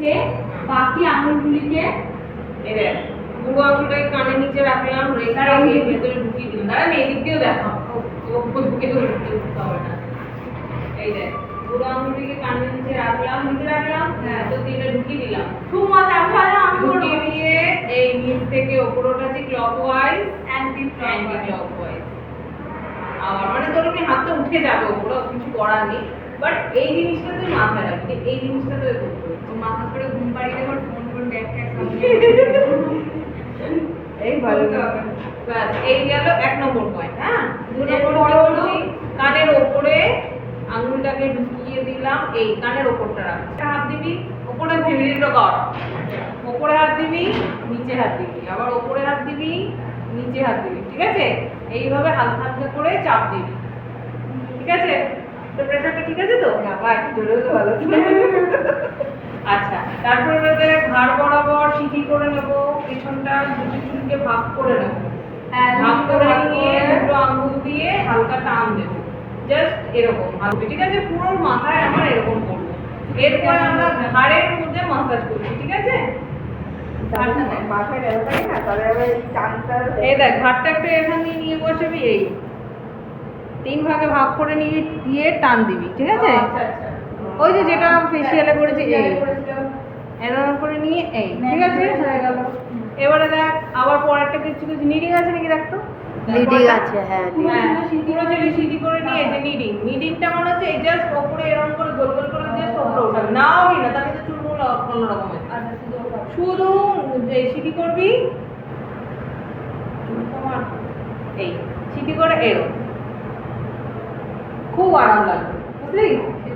রেখে বাকি আঙুলগুলিকে এই দেখ বুড়ো আঙুলটাকে কানের নিচে রাখলাম রেখে এই ভেতরে ঢুকিয়ে দিলাম। আমি এদিক দিয়েও দেখাম ও ঢুকে তো ঢুকতে ঢুকতে হবে না। এই দেখ বুড়ো আঙুলটিকে কানের নিচে রাখলাম নিচে রাখলাম হ্যাঁ তো দিয়ে ঢুকিয়ে দিলাম। খুব মজা আমি আমি ঢুকিয়ে দিয়ে এই নিচ থেকে ওপর ওঠাচ্ছি ক্লকওয়াইজ অ্যান্টি অ্যান্টি ক্লকওয়াইজ আবার মানে তোর হাতটা উঠে যাবে ওগুলো কিছু করার নেই। বাট এই জিনিসটা তুই মাথায় রাখবি এই জিনিসটা তুই করতে হবে। এই ভালো ব্যাস এই গেল এক নম্বর পয়েন্ট হ্যাঁ? দু নম্বর হলো হলো কানের ওপরে আঙুলটাকে ঢুকিয়ে দিলাম এই কানের ওপরটা রাখ। হাত দিবি ওপরে কর ওপরে হাত দিবি নিচে হাত দিবি। আবার ওপরে হাত দিবি নিচে হাত দিবি ঠিক আছে? এইভাবে হালকা হালকা করে চাপ দিবি। ঠিক আছে? তো প্রেশারটা ঠিক আছে তো? আবার জোরে ভালো আচ্ছা তারপরে ওটাতে ঘাড় বরাবর সিঁথি করে নেব পেছনটা দুটি চুলকে ভাগ করে নেব। হ্যাঁ, ভাগ করে নিয়ে দুটো আঙ্গুল দিয়ে হালকা টান দেবো। জাস্ট এরকম হালকা ঠিক আছে? পুরো মাথায় আমার এরকম করব। এরপরে আমরা ঘাড়ের মধ্যে মাসাজ করছি ঠিক আছে? মাথায় ব্যথা থাকে না? তাহলে আবার এই দেখ ঘাটটা একটু এখান দিয়ে নিয়ে বসাবি এই। তিন ভাগে ভাগ করে নিয়ে দিয়ে টান দিবি ঠিক আছে? আচ্ছা আচ্ছা। ওই যে যেটা ফেসিয়ালে করেছি এই। এরকম করে নিয়ে এই ঠিক আছে? হয়ে গেল। এবারে দেখ আবার পরেরটা কিছু কিছু নিডিং আছে নাকি দেখ তো? লিডিং আছে হ্যাঁ পুরো হ্যাঁ, চুলে করে নিয়ে যে নিডিং। নিডিংটা মনে হচ্ছে এই জাস্ট ওপরে এরকম করে গোল গোল করে জাস্ট ওপরে ওঠাবে নাও নি না তাহলে তো চুলগুলো অন্যরকম হয়ে শুধু যে করবি তোমার এই করে এরো। খুব আরাম লাগবে বুঝলি?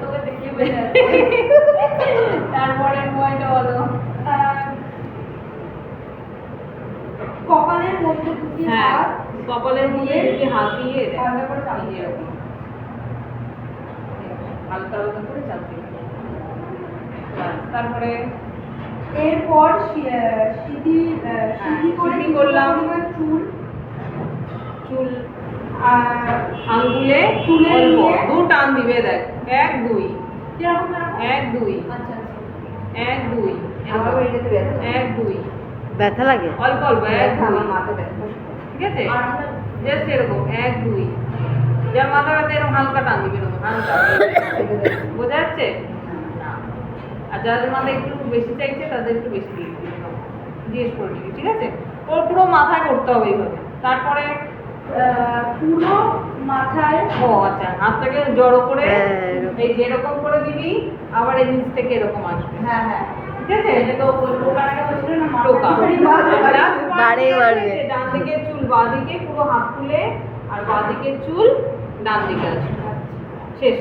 তোকে দেখিয়ে বোঝা তারপরে পয়েন্টটা বলো আহ, কপালের মধ্যে দুটি হ্যাঁ কপালের মধ্যে দুটি হাত দিয়ে দেখ। হালকা করে চাপ দিয়ে এরকম। হালকা হালকা করে চাপ। ব্যাস, তারপরে এরপর সি- আহ, সিঁথি আহ, সিঁথি করে করলাম। চুল চুল আর আঙ্গুলে তুলে দু টান দিবে দেখ এক দুই? এক দুই আচ্ছা আচ্ছা এক দুই। এক দুই ব্যথা লাগে অল্প অল্প এক দুই মাথা ব্যথা ঠিক আছে? জাস্ট এরকম এক দুই। যার মাথা ব্যথা এরকম হালকা টান দিবে এরকম হালকা। বোঝা যাচ্ছে? আর যাদের মাথা একটু বেশি চাইছে তাদের একটু বেশি দিয়ে জিজ্ঞেস করে নিবি ঠিক আছে? ওর পুরো মাথায় করতে হবে এইভাবে। তারপরে পুরো মাথায় ও আচ্ছা হাতটাকে জড়ো করে হ্যাঁ। এই যেরকম করে দিবি আবার এই নিচ থেকে এরকম আসবে। হ্যাঁ হ্যাঁ। ঠিক আছে? টোকা। বাড়ে বাড়বে। ডান দিকে বাঁ দিকে পুরো হাত তুলে আর বাঁ দিকে চুল ডান দিকে আসবে শেষ।